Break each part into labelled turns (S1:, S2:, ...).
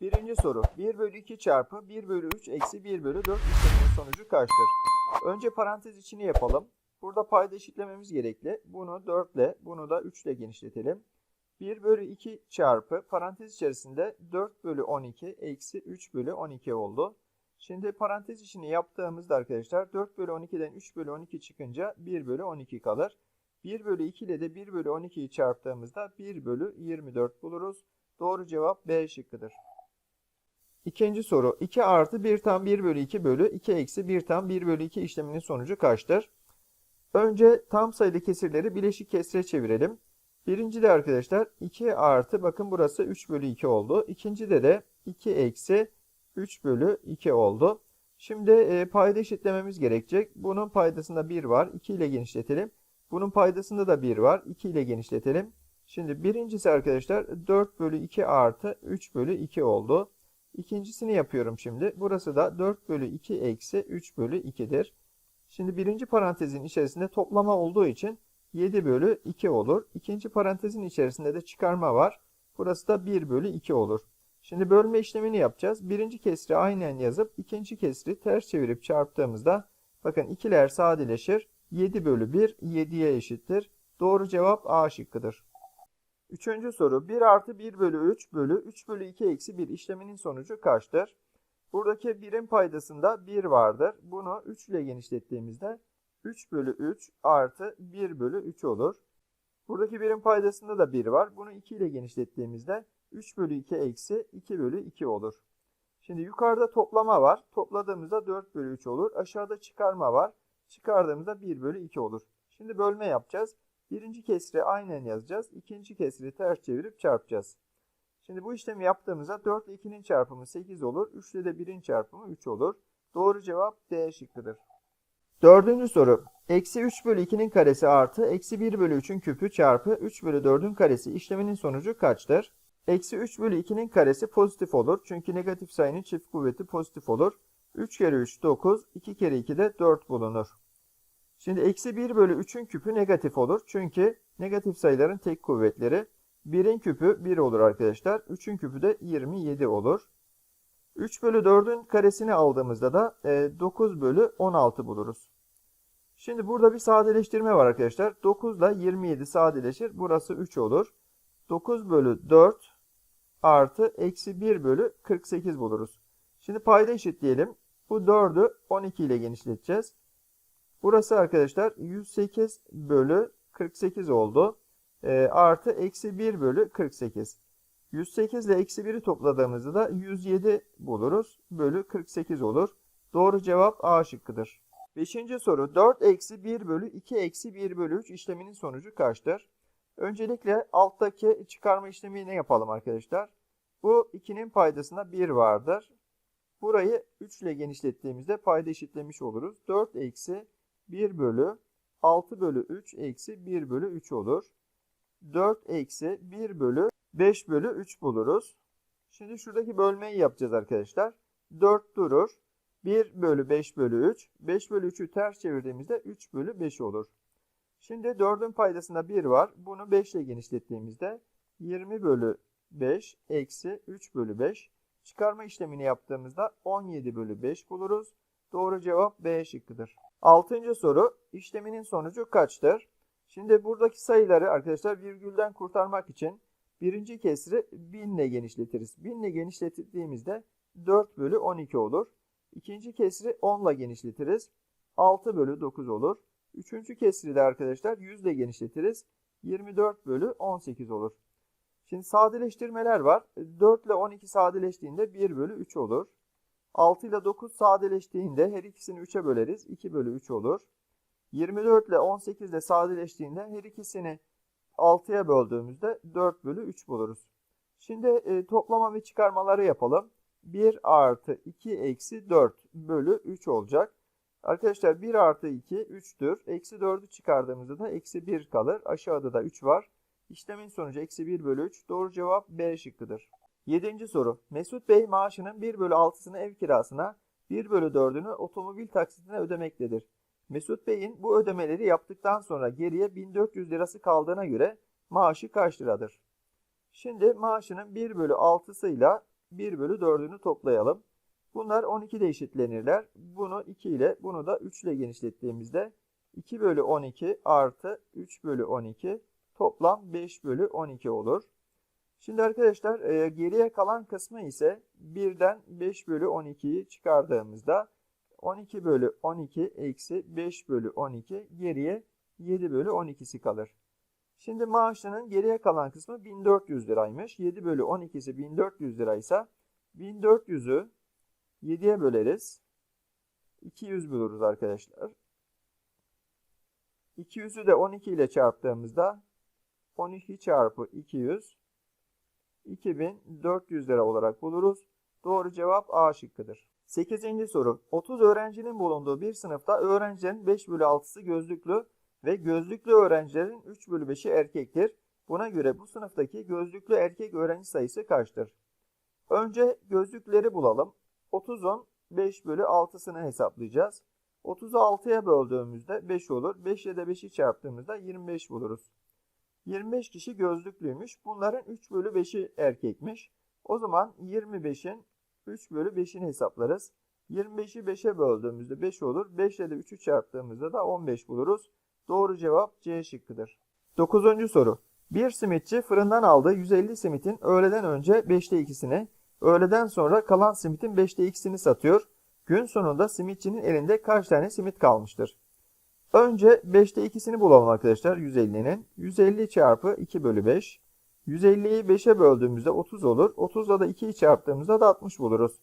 S1: Birinci soru. 1 bölü 2 çarpı 1 bölü 3 eksi 1 bölü 4 işleminin sonucu kaçtır? Önce parantez içini yapalım. Burada payda eşitlememiz gerekli. Bunu 4 ile bunu da 3 ile genişletelim. 1 bölü 2 çarpı parantez içerisinde 4 bölü 12 eksi 3 bölü 12 oldu. Şimdi parantez içini yaptığımızda arkadaşlar 4 bölü 12'den 3 bölü 12 çıkınca 1 bölü 12 kalır. 1 bölü 2 ile de 1 bölü 12'yi çarptığımızda 1 bölü 24 buluruz. Doğru cevap B şıkkıdır. İkinci soru. 2 artı 1 tam 1 bölü 2 bölü 2 eksi 1 tam 1 bölü 2 işleminin sonucu kaçtır? Önce tam sayılı kesirleri bileşik kesire çevirelim. Birinci de arkadaşlar 2 artı bakın burası 3 bölü 2 oldu. İkincide de 2 eksi 3 bölü 2 oldu. Şimdi e, payda eşitlememiz gerekecek. Bunun paydasında 1 var. 2 ile genişletelim. Bunun paydasında da 1 var. 2 ile genişletelim. Şimdi birincisi arkadaşlar 4 bölü 2 artı 3 bölü 2 oldu. İkincisini yapıyorum şimdi. Burası da 4 bölü 2 eksi 3 bölü 2'dir. Şimdi birinci parantezin içerisinde toplama olduğu için 7 bölü 2 olur. İkinci parantezin içerisinde de çıkarma var. Burası da 1 bölü 2 olur. Şimdi bölme işlemini yapacağız. Birinci kesri aynen yazıp ikinci kesri ters çevirip çarptığımızda bakın ikiler sadeleşir. 7 bölü 1 7'ye eşittir. Doğru cevap A şıkkıdır. Üçüncü soru 1 artı 1 bölü 3 bölü 3 bölü 2 eksi 1 işleminin sonucu kaçtır? Buradaki birim paydasında 1 vardır. Bunu 3 ile genişlettiğimizde 3 bölü 3 artı 1 bölü 3 olur. Buradaki birim paydasında da 1 var. Bunu 2 ile genişlettiğimizde 3 bölü 2 eksi 2 bölü 2 olur. Şimdi yukarıda toplama var. Topladığımızda 4 bölü 3 olur. Aşağıda çıkarma var. Çıkardığımızda 1 bölü 2 olur. Şimdi bölme yapacağız. Birinci kesri aynen yazacağız. İkinci kesri ters çevirip çarpacağız. Şimdi bu işlemi yaptığımızda 4 ile 2'nin çarpımı 8 olur. 3 ile de 1'in çarpımı 3 olur. Doğru cevap D şıkkıdır. Dördüncü soru. Eksi 3 bölü 2'nin karesi artı eksi 1 bölü 3'ün küpü çarpı 3 bölü 4'ün karesi işleminin sonucu kaçtır? Eksi 3 bölü 2'nin karesi pozitif olur. Çünkü negatif sayının çift kuvveti pozitif olur. 3 kere 3 9, 2 kere 2 de 4 bulunur. Şimdi eksi 1 bölü 3'ün küpü negatif olur. Çünkü negatif sayıların tek kuvvetleri. 1'in küpü 1 olur arkadaşlar. 3'ün küpü de 27 olur. 3 bölü 4'ün karesini aldığımızda da 9 bölü 16 buluruz. Şimdi burada bir sadeleştirme var arkadaşlar. 9 ile 27 sadeleşir. Burası 3 olur. 9 bölü 4 artı eksi 1 bölü 48 buluruz. Şimdi payda eşitleyelim. Bu 4'ü 12 ile genişleteceğiz. Burası arkadaşlar 108 bölü 48 oldu. E, artı eksi 1 bölü 48. 108 ile eksi 1'i topladığımızda da 107 buluruz. Bölü 48 olur. Doğru cevap A şıkkıdır. Beşinci soru 4 eksi 1 bölü 2 eksi 1 bölü 3 işleminin sonucu kaçtır? Öncelikle alttaki çıkarma işlemini yapalım arkadaşlar. Bu 2'nin paydasında 1 vardır. Burayı 3 ile genişlettiğimizde payda eşitlemiş oluruz. 4 eksi 1 bölü 6 bölü 3 eksi 1 bölü 3 olur. 4 eksi 1 bölü 5 bölü 3 buluruz. Şimdi şuradaki bölmeyi yapacağız arkadaşlar. 4 durur. 1 bölü 5 bölü 3. 5 bölü 3'ü ters çevirdiğimizde 3 bölü 5 olur. Şimdi 4'ün paydasında 1 var. Bunu 5 ile genişlettiğimizde 20 bölü 5 eksi 3 bölü 5. Çıkarma işlemini yaptığımızda 17 bölü 5 buluruz. Doğru cevap B şıkkıdır. Altıncı soru işleminin sonucu kaçtır? Şimdi buradaki sayıları arkadaşlar virgülden kurtarmak için birinci kesri 1000 ile genişletiriz. 1000 ile genişlettiğimizde 4 bölü 12 olur. İkinci kesri 10 ile genişletiriz. 6 bölü 9 olur. Üçüncü kesri de arkadaşlar 100 ile genişletiriz. 24 bölü 18 olur. Şimdi sadeleştirmeler var. 4 ile 12 sadeleştiğinde 1 bölü 3 olur. 6 ile 9 sadeleştiğinde her ikisini 3'e böleriz. 2 bölü 3 olur. 24 ile 18 ile sadeleştiğinde her ikisini 6'ya böldüğümüzde 4 bölü 3 buluruz. Şimdi e, toplama ve çıkarmaları yapalım. 1 artı 2 eksi 4 bölü 3 olacak. Arkadaşlar 1 artı 2 3'tür. Eksi 4'ü çıkardığımızda da eksi 1 kalır. Aşağıda da 3 var. İşlemin sonucu eksi 1 bölü 3. Doğru cevap B şıkkıdır. Yedinci soru. Mesut Bey maaşının 1 bölü 6'sını ev kirasına, 1 bölü 4'ünü otomobil taksitine ödemektedir. Mesut Bey'in bu ödemeleri yaptıktan sonra geriye 1400 lirası kaldığına göre maaşı kaç liradır? Şimdi maaşının 1 bölü 6'sıyla 1 bölü 4'ünü toplayalım. Bunlar 12 de eşitlenirler. Bunu 2 ile bunu da 3 ile genişlettiğimizde 2 bölü 12 artı 3 bölü 12 toplam 5 bölü 12 olur. Şimdi arkadaşlar e, geriye kalan kısmı ise 1'den 5 bölü 12'yi çıkardığımızda 12 bölü 12 eksi 5 bölü 12 geriye 7 bölü 12'si kalır. Şimdi maaşının geriye kalan kısmı 1400 liraymış. 7 bölü 12'si 1400 liraysa 1400'ü 7'ye böleriz. 200 buluruz arkadaşlar. 200'ü de 12 ile çarptığımızda 12 çarpı 200 2400 lira olarak buluruz. Doğru cevap A şıkkıdır. 8. soru. 30 öğrencinin bulunduğu bir sınıfta öğrencilerin 5 bölü 6'sı gözlüklü ve gözlüklü öğrencilerin 3 bölü 5'i erkektir. Buna göre bu sınıftaki gözlüklü erkek öğrenci sayısı kaçtır? Önce gözlükleri bulalım. 30'un 5 bölü 6'sını hesaplayacağız. 30'u 6'ya böldüğümüzde 5 olur. 5 ile de 5'i çarptığımızda 25 buluruz. 25 kişi gözlüklüymüş. Bunların 3 bölü 5'i erkekmiş. O zaman 25'in 3 bölü 5'ini hesaplarız. 25'i 5'e böldüğümüzde 5 olur. 5 ile de 3'ü çarptığımızda da 15 buluruz. Doğru cevap C şıkkıdır. 9. soru. Bir simitçi fırından aldığı 150 simitin öğleden önce 5'te 2'sini, öğleden sonra kalan simitin 5'te 2'sini satıyor. Gün sonunda simitçinin elinde kaç tane simit kalmıştır? Önce 5'te 2'sini bulalım arkadaşlar 150'nin. 150 çarpı 2 bölü 5. 150'yi 5'e böldüğümüzde 30 olur. 30'la da 2'yi çarptığımızda da 60 buluruz.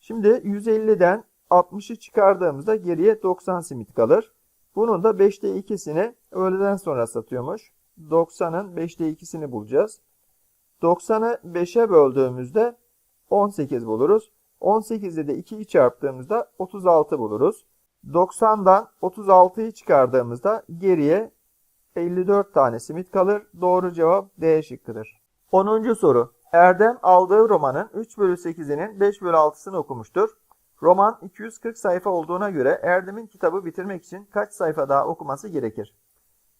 S1: Şimdi 150'den 60'ı çıkardığımızda geriye 90 simit kalır. Bunun da 5'te 2'sini öğleden sonra satıyormuş. 90'ın 5'te 2'sini bulacağız. 90'ı 5'e böldüğümüzde 18 buluruz. 18'de de 2'yi çarptığımızda 36 buluruz. 90'dan 36'yı çıkardığımızda geriye 54 tane simit kalır. Doğru cevap D şıkkıdır. 10. soru. Erdem aldığı romanın 3 bölü 8'inin 5 bölü 6'sını okumuştur. Roman 240 sayfa olduğuna göre Erdem'in kitabı bitirmek için kaç sayfa daha okuması gerekir?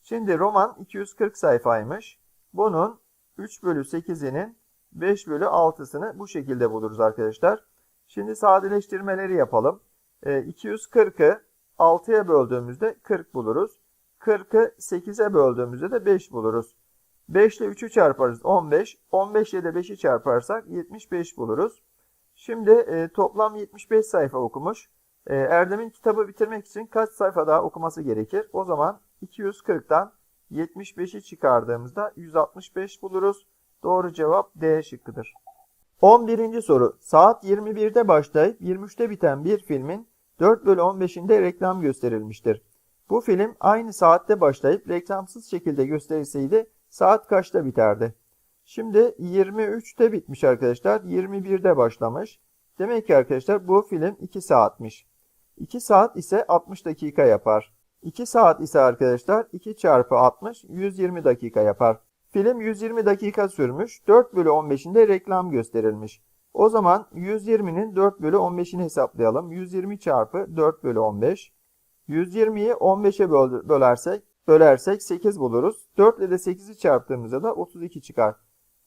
S1: Şimdi roman 240 sayfaymış. Bunun 3 bölü 8'inin 5 bölü 6'sını bu şekilde buluruz arkadaşlar. Şimdi sadeleştirmeleri yapalım. E, 240'ı 6'ya böldüğümüzde 40 buluruz. 40'ı 8'e böldüğümüzde de 5 buluruz. 5 ile 3'ü çarparız 15. 15 ile de 5'i çarparsak 75 buluruz. Şimdi e, toplam 75 sayfa okumuş. E, Erdem'in kitabı bitirmek için kaç sayfa daha okuması gerekir? O zaman 240'tan 75'i çıkardığımızda 165 buluruz. Doğru cevap D şıkkıdır. 11. soru. Saat 21'de başlayıp 23'te biten bir filmin 4 bölü 15'inde reklam gösterilmiştir. Bu film aynı saatte başlayıp reklamsız şekilde gösterilseydi saat kaçta biterdi? Şimdi 23'te bitmiş arkadaşlar. 21'de başlamış. Demek ki arkadaşlar bu film 2 saatmiş. 2 saat ise 60 dakika yapar. 2 saat ise arkadaşlar 2 çarpı 60 120 dakika yapar. Film 120 dakika sürmüş. 4 bölü 15'inde reklam gösterilmiş. O zaman 120'nin 4 bölü 15'ini hesaplayalım. 120 çarpı 4 bölü 15. 120'yi 15'e bölersek, bölersek 8 buluruz. 4 ile de 8'i çarptığımızda da 32 çıkar.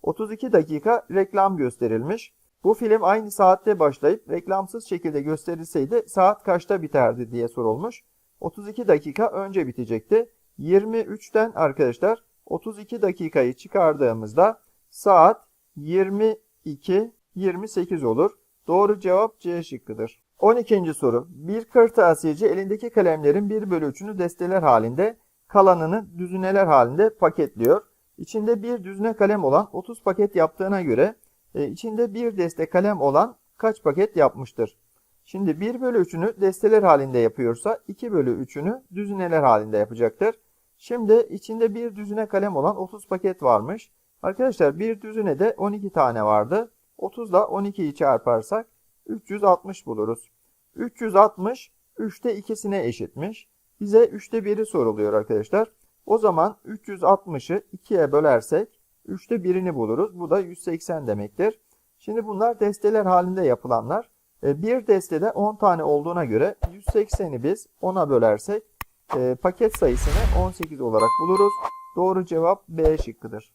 S1: 32 dakika reklam gösterilmiş. Bu film aynı saatte başlayıp reklamsız şekilde gösterilseydi saat kaçta biterdi diye sorulmuş. 32 dakika önce bitecekti. 23'ten arkadaşlar 32 dakikayı çıkardığımızda saat 22 28 olur. Doğru cevap C şıkkıdır. 12. soru. Bir kırtasiyeci elindeki kalemlerin 1 bölü 3'ünü desteler halinde, kalanını düzüneler halinde paketliyor. İçinde bir düzine kalem olan 30 paket yaptığına göre e, içinde bir deste kalem olan kaç paket yapmıştır? Şimdi 1 bölü 3'ünü desteler halinde yapıyorsa 2 bölü 3'ünü düzineler halinde yapacaktır. Şimdi içinde bir düzine kalem olan 30 paket varmış. Arkadaşlar bir düzine de 12 tane vardı. 30 ile 12'yi çarparsak 360 buluruz. 360 3'te ikisine eşitmiş. Bize 3'te 1'i soruluyor arkadaşlar. O zaman 360'ı 2'ye bölersek 3'te 1'ini buluruz. Bu da 180 demektir. Şimdi bunlar desteler halinde yapılanlar. E, bir destede 10 tane olduğuna göre 180'i biz 10'a bölersek e, paket sayısını 18 olarak buluruz. Doğru cevap B şıkkıdır.